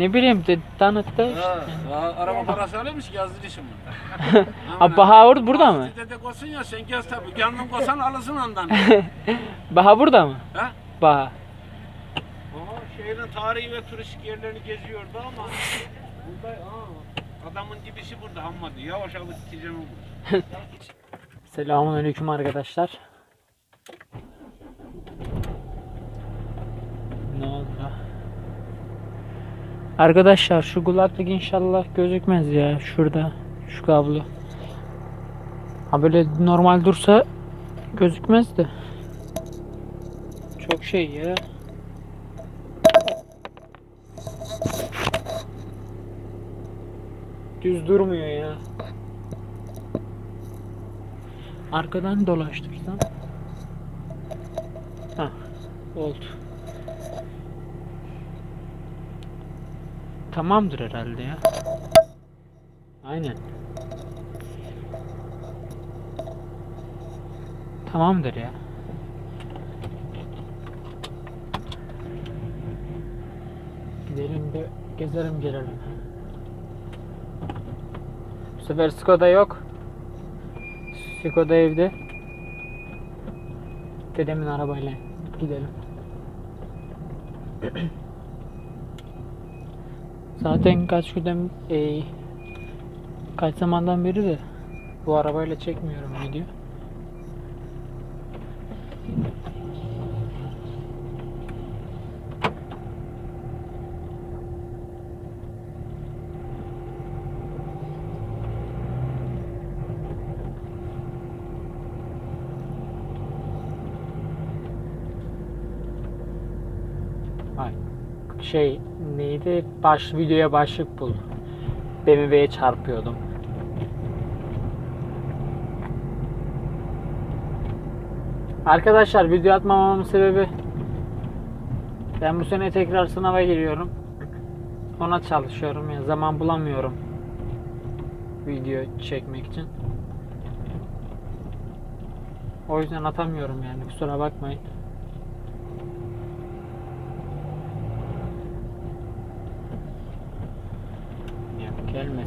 Ne bileyim de tanıttı işte. ha, araba parası öyleymiş yazdı işim bunda. Abi Baha orada burada mı? Dede koysun ya sen gez tabii. Kendin koysan alırsın ondan. Baha burada mı? ha? Baha. Aha, şehrin tarihi ve turistik yerlerini geziyordu ama burada aa, adamın dibisi burada hammadı. Yavaş yavaş gideceğim onu. Selamun aleyküm arkadaşlar. Ne oldu? Arkadaşlar şu kulaklık inşallah gözükmez ya şurada şu kablo. Ha böyle normal dursa gözükmez de. Çok şey ya. Düz durmuyor ya. Arkadan dolaştırsam. Ha, oldu. Tamamdır herhalde ya. Aynen. Tamamdır ya. Gidelim de gezelim gelelim. Bu sefer Skoda yok. Skoda evde. Dedemin arabayla gidelim. Zaten kaç günden e, kaç zamandan beri de bu arabayla çekmiyorum video. Şey neydi? Baş videoya başlık bul. BMW'ye çarpıyordum. Arkadaşlar video atmamamın sebebi ben bu sene tekrar sınava giriyorum. Ona çalışıyorum ya zaman bulamıyorum. Video çekmek için. O yüzden atamıyorum yani kusura bakmayın.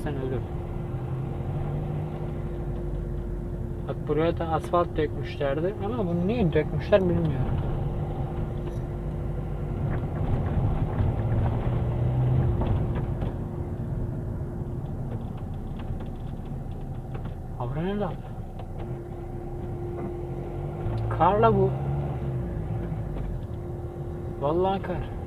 Gelmesen ölür. Bak buraya da asfalt dökmüşlerdi ama bunu niye dökmüşler bilmiyorum. Avra ne lan? Karla bu. Vallahi kar.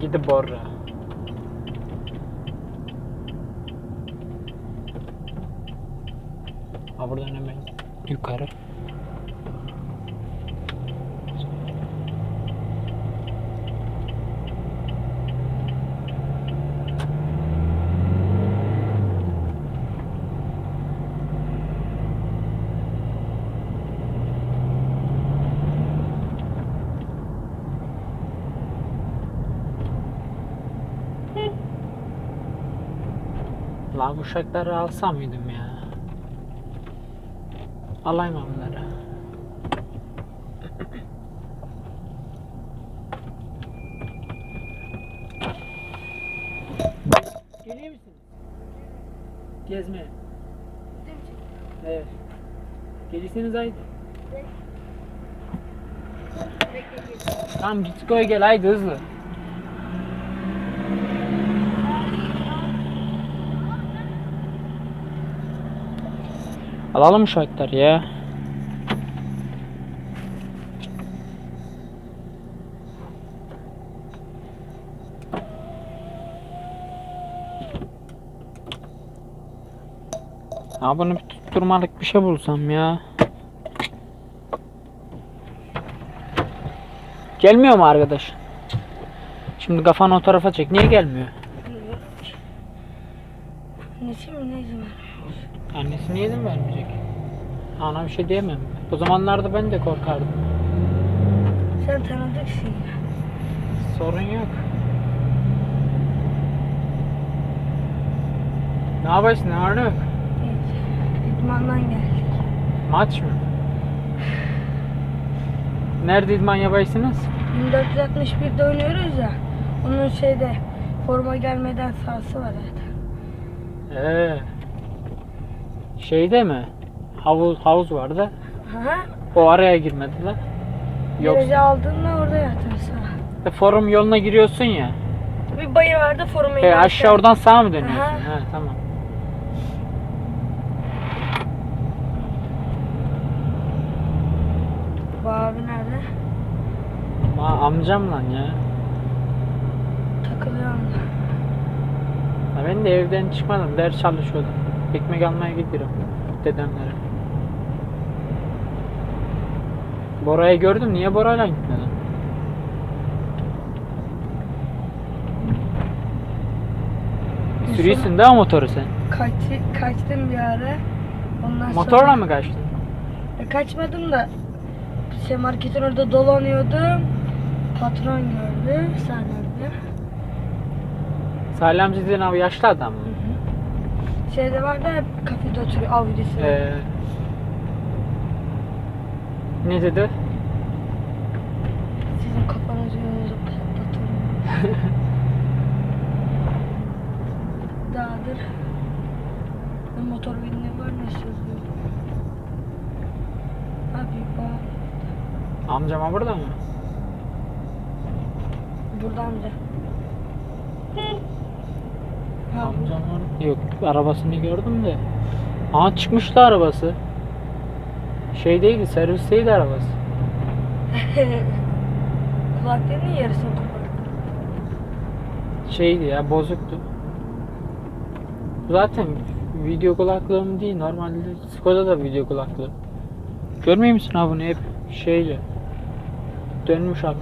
Ey gidi Borra. Ha buradan hemen yukarı. Lan uşakları alsam mıydım ya? Alayım onları. Geliyor musun? Gezmeye. Evet. Gelirseniz haydi. Tamam git koy gel haydi hızlı. Alalım uşaklar ya. Ya bunu bir tutturmalık bir şey bulsam ya. Gelmiyor mu arkadaş? Şimdi kafanı o tarafa çek. Niye gelmiyor? Ne şimdi ne zaman? Annesi niye izin vermeyecek? Ana bir şey diyemem. O zamanlarda ben de korkardım. Sen tanıdıksın ya. Sorun yok. Ne yapıyorsun? Hiç. İdmandan geldik. Maç mı? Nerede idman yapaysınız? 1461'de oynuyoruz ya. Onun şeyde forma gelmeden sahası var zaten. Ee, şeyde mi? Havuz havuz vardı. Aha. O araya girmediler. Yok. Derece aldığında orada yatırsın. E, Forum yoluna giriyorsun ya. Bir bayır vardı formayı. E, aşağı oradan sağa mı dönüyorsun? Aha. Ha, tamam. Bu abi nerede? Ma amcam lan ya. Takılıyor Ben de evden çıkmadım. Ders çalışıyordum. Ekmek almaya gidiyorum. Dedemlere. Bora'yı gördüm. Niye Bora'yla gitmedin? Sürüyorsun mi motoru sen? Kaç, kaçtım bir ara. Ondan Motorla sonra... mı kaçtın? E, kaçmadım da şey marketin orada dolanıyordum. Patron gördü. Salih amca dediğin abi yaşlı adam mı? Şeyde vardı ya kafede oturuyor Audi'si. Ee, ne dedi? Sizin kafanızı yüzünüzü patlatırım. Dağdır. Motor bindiğim var ne sözlüyorum. Abi bak. Amcama burada mı? Buradan da. Yok arabasını gördüm de. Aa çıkmıştı arabası. Şeydeydi servisteydi arabası. Kulaklarının yarısını kopardı. Şeydi ya bozuktu. Zaten video kulaklığım değil normalde Skoda da video kulaklığı. Görmüyor musun abi bunu hep şeyle dönmüş abi.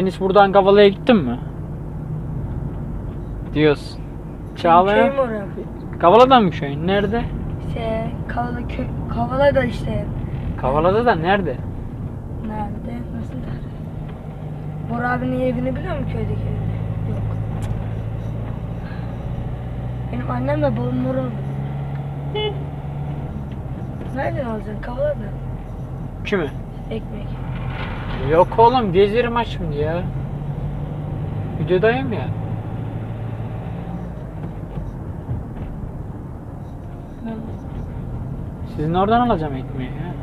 Sen hiç buradan Kavala'ya gittin mi? Diyorsun. Çağlayan. Köyüm orası. Kavala'dan mı köyün? Nerede? Şey, Kavala, kö, Kavala da işte Kavala'da da nerede? nerede? Nasıl der? Bora abinin evini biliyor musun köydeki evini? Yok. Benim annemle babam oralı. Nereden alacaksın? Kavala'da. Kimi? Ekmek. Yok oğlum gezerim aç şimdi ya. Videodayım ya. Sizin oradan alacağım ekmeği ya.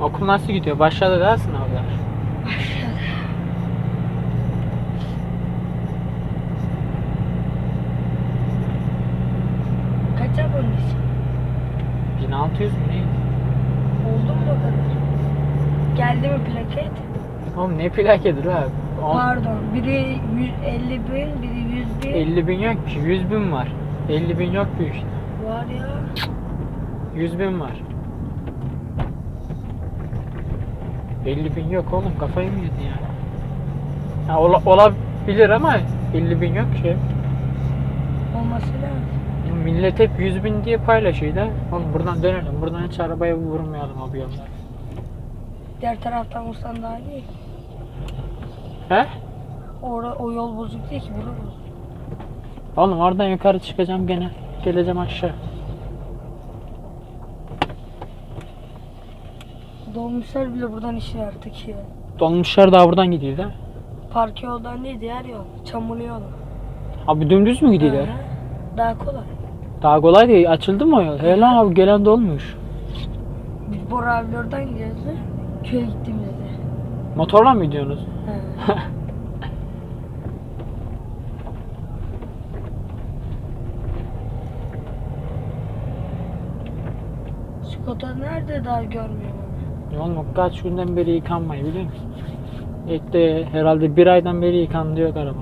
Okul nasıl gidiyor? Başladı daha sınavlar. Kaç abonesin? 1600 mü neydi? Oldu mu o kadar? Geldi mi plaket? Oğlum ne plakedir abi? On- Pardon. Biri 150 bin, biri 100 bin. 50 bin yok ki 100 bin var. 50 bin yok ki işte. Var ya. 100 bin var. 50 bin yok oğlum kafayı mı yedin ya? Ha, ola- olabilir ama 50 bin yok ki. Olması lazım. Millet hep 100 bin diye paylaşıyor da. Oğlum buradan dönelim. Buradan hiç arabaya vurmayalım abi yolda. Diğer taraftan vursan daha iyi. He? Orada o yol bozuk değil ki bura bozuk. Oğlum oradan yukarı çıkacağım gene. Geleceğim aşağı. Dolmuşlar bile buradan işi artık ya. Dolmuşlar daha buradan gidiyor da. Park yoldan değil diğer yol. Çamurlu yol. Abi dümdüz mü gidiyor? Hı hı. Daha kolay. Daha kolay değil. Açıldı mı o yol? He lan abi gelen dolmuş. Biz Bora abiyle oradan da köye gittiğimizde. Motorla mı gidiyorsunuz? He. Skoda nerede daha görmüyorum. Oğlum kaç günden beri yıkanmayı biliyor musun? İlk de herhalde bir aydan beri yıkandı yok araba.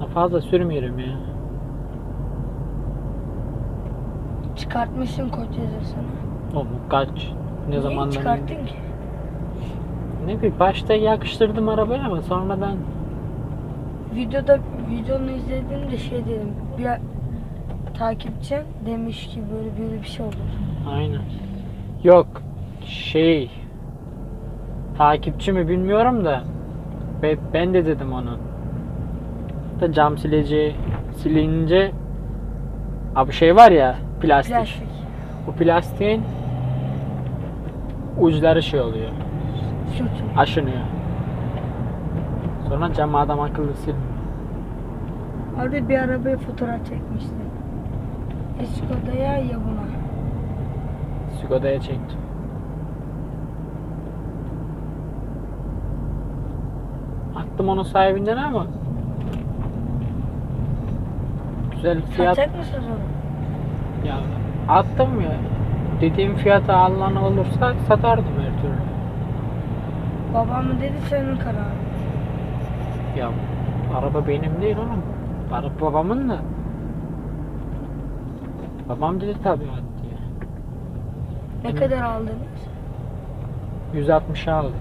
Ha, Fazla sürmüyorum ya. Çıkartmışsın koç yazısını. O kaç ne Niye zamandan çıkarttın ki? Ne bileyim başta yakıştırdım arabayı ama sonradan Videoda videonu izlediğimde şey dedim. Bir takipçim demiş ki böyle böyle bir şey olur. aynen. Yok şey takipçi mi bilmiyorum da be- ben de dedim onu. Da cam sileceği silince abi şey var ya plastik. Plastik. Bu plastiğin uçları şey oluyor. Aşınıyor. Sonra cam adam akıllı silmiyor. Orada bir arabaya fotoğraf çekmiştim. Ya Skoda'ya ya buna. Skoda'ya çektim. Attım onun sahibinden ama güzel fiyat Satacak mısın onu? ya attım ya dediğim fiyata alan olursa satardım her türlü. Babam dedi senin kararın. Ya araba benim değil oğlum. Araba babamın da. Babam dedi tabii at diye. Ne Benim- kadar aldınız? 160 aldık.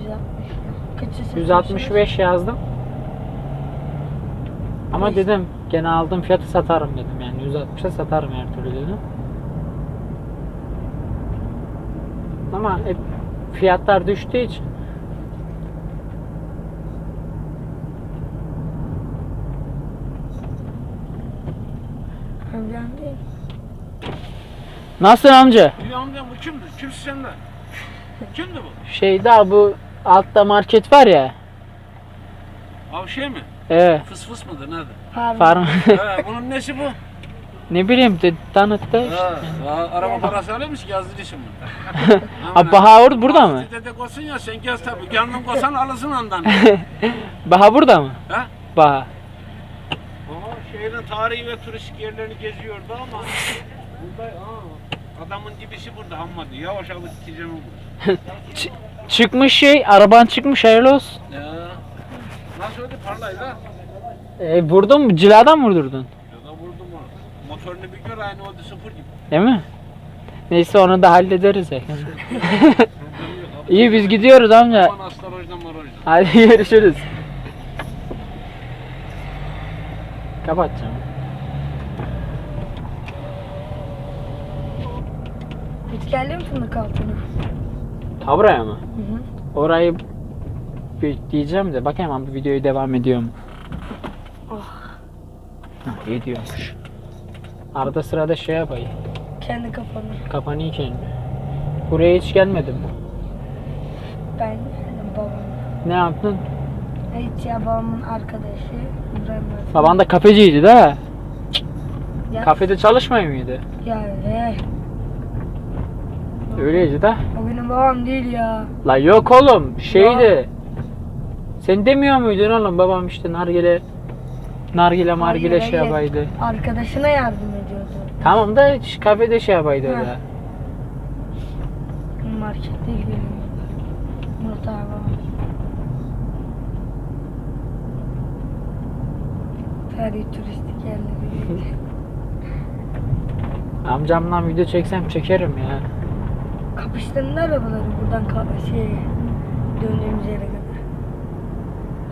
160. Kaça satıyorsunuz? 165 yazdım. Ama Beş. dedim gene aldığım fiyatı satarım dedim yani 160'a satarım her türlü dedim. Ama hep fiyatlar düştüğü için Önemli değil. Nasıl amca? Bir amca bu kimdi? Kimsin sen de? Kimdi bu? Şey daha bu altta market var ya. Avşe mi? Evet. Fıs fıs mıdır nedir? Pardon. Farm. ha, bunun nesi bu? Ne bileyim de tanıttı. Ha, ha, araba parası alıyor musun? Yazdırırsın bunu. Abi Baha orada burada mı? Dedek olsun ya sen gez tabii. Kendin koysan alırsın ondan. Baha burada mı? ha? Baha. Aa, şehrin tarihi ve turistik yerlerini geziyordu ama burada aa, adamın dibisi burada hammadı. Yavaş alıp gideceğim olur. Ç- çıkmış şey, araban çıkmış hayırlı olsun. Ya. Nasıl öyle parlaydı ha? E, vurdun mu? Ciladan mı vurdurdun? Ya da vurdum onu. Motorunu bir gör aynı oldu sıfır gibi. Değil mi? Neyse onu da hallederiz ya. İyi biz gidiyoruz amca. Aman aslan hocam var hocam. Hadi görüşürüz. Kapatacağım. Hiç geldin mi fındık altına? Ta buraya mı? Hı hı. Orayı bir diyeceğim de bakayım abi videoyu devam ediyor mu? Ah. Ha, ediyormuş. Arada sırada şey yapayım. Kendi kafanı. Kapanıyor kendi. Buraya hiç gelmedim. Ben geldim babam. Ne yaptın? Hiç ya babamın arkadaşı. İbrahim abi. Baban da kafeciydi de. Ya, Kafede çalışmıyor muydu? ya öyle. Öyleydi de. O benim babam değil ya. La yok oğlum şeydi. Sen demiyor muydun oğlum babam işte nargile nargile margile Hayır, şey hayır. yapaydı. Arkadaşına yardım ediyordu. Tamam da kafede şey yapaydı Ha. öyle. Markette gidiyorum. Murat abi babam. Tarihi turistik yerleri. Amcamla video çeksem çekerim ya. Kapıştırın arabaları buradan ka- şey döndüğümüz yere.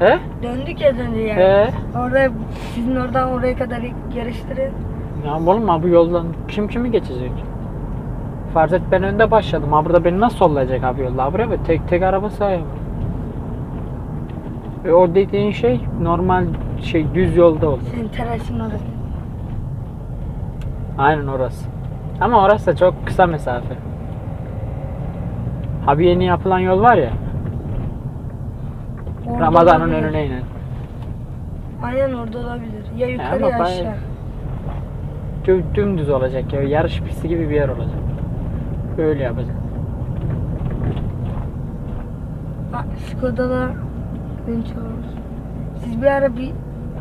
He? Döndük ya döndü yani. He? Orada sizin oradan oraya kadar yarıştırın. Ya oğlum ha bu yoldan kim kimi geçecek? Farz et ben önde başladım. Ha burada beni nasıl sollayacak abi yolda? Buraya bak, tek tek araba sayıyor. E o dediğin şey normal şey düz yolda olur. Senin terasın orada. Aynen orası. Ama orası da çok kısa mesafe. Abi yeni yapılan yol var ya. Orada Ramazan'ın olabilir. önüne inen. Aynen orada olabilir. Ya yukarı ama ya ben- aşağı. Dü- Dümdüz olacak ya. Yarış pisti gibi bir yer olacak. Öyle yapacak. Ha, Skoda'da genç oluruz. Siz bir ara bir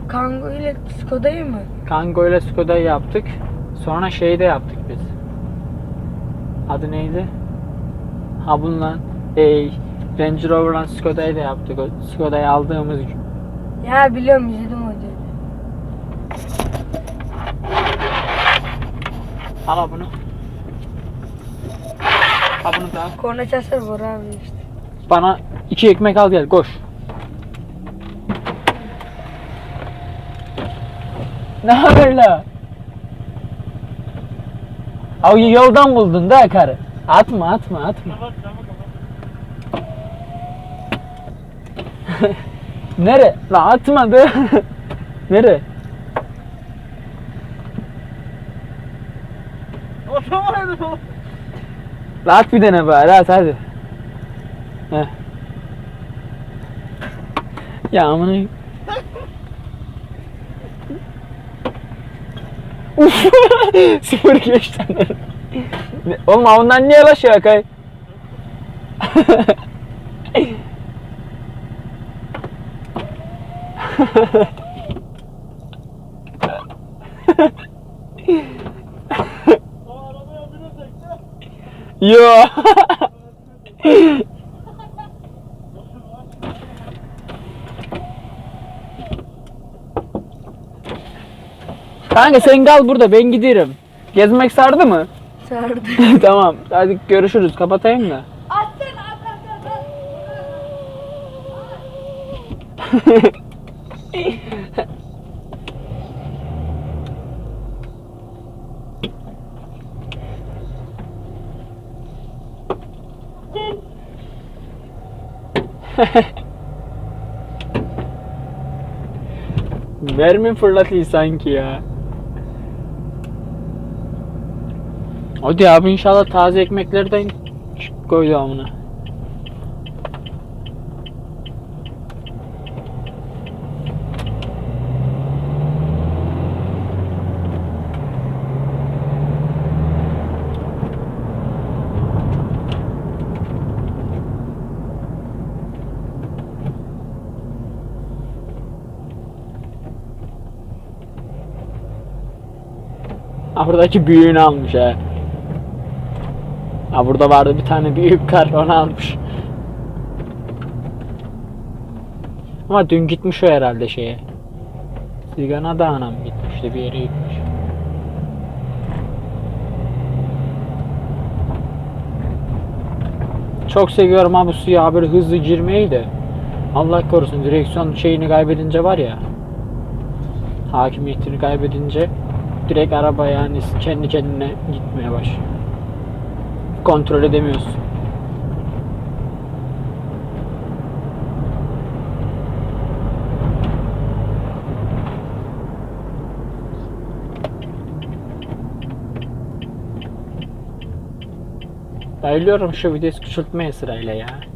Kango ile Skoda'yı mı? Kango ile Skoda'yı yaptık. Sonra şeyi de yaptık biz. Adı neydi? Ha bununla e, Range Rover'la Skoda'yı da yaptık. Skoda'yı aldığımız gün. Ya biliyorum izledim o videoyu. Al bunu. Ha bunu da al. Korna çalsana Bora abi işte. Bana iki ekmek al gel koş. Ne haber la? Abi yoldan buldun da karı. Atma atma atma. Nere? La atma da. Nere? Otomaydı. La at bir tane bari at hadi. Heh. Ya amına. Uf. Sıfır geçten. Ne- Oğlum ondan niye aşağı kay? Yo. Kanka sen kal burada ben giderim. Gezmek sardı mı? Sardı. tamam. Hadi görüşürüz. Kapatayım da. Attın attın Mermi fırlatıyor sanki ya. Hadi abi inşallah taze ekmeklerden koydu amına. Ha buradaki büyüğünü almış ha. Ha burada vardı bir tane büyük kar onu almış. Ama dün gitmiş o herhalde şeye. Sigana Dağı'na mı gitmişti bir yere gitmiş. Çok seviyorum abi suya böyle hızlı girmeyi de. Allah korusun direksiyon şeyini kaybedince var ya. Hakimiyetini kaybedince direkt araba yani kendi kendine gitmeye başlıyor. Kontrol edemiyorsun. Bayılıyorum şu vites küçültmeye sırayla ya.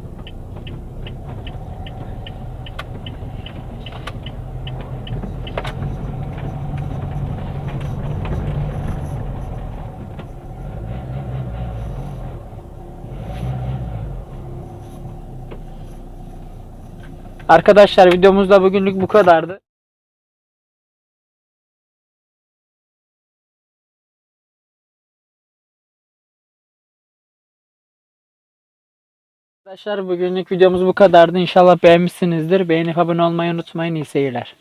Arkadaşlar videomuz da bugünlük bu kadardı. Arkadaşlar bugünlük videomuz bu kadardı. İnşallah beğenmişsinizdir. Beğenip abone olmayı unutmayın. İyi seyirler.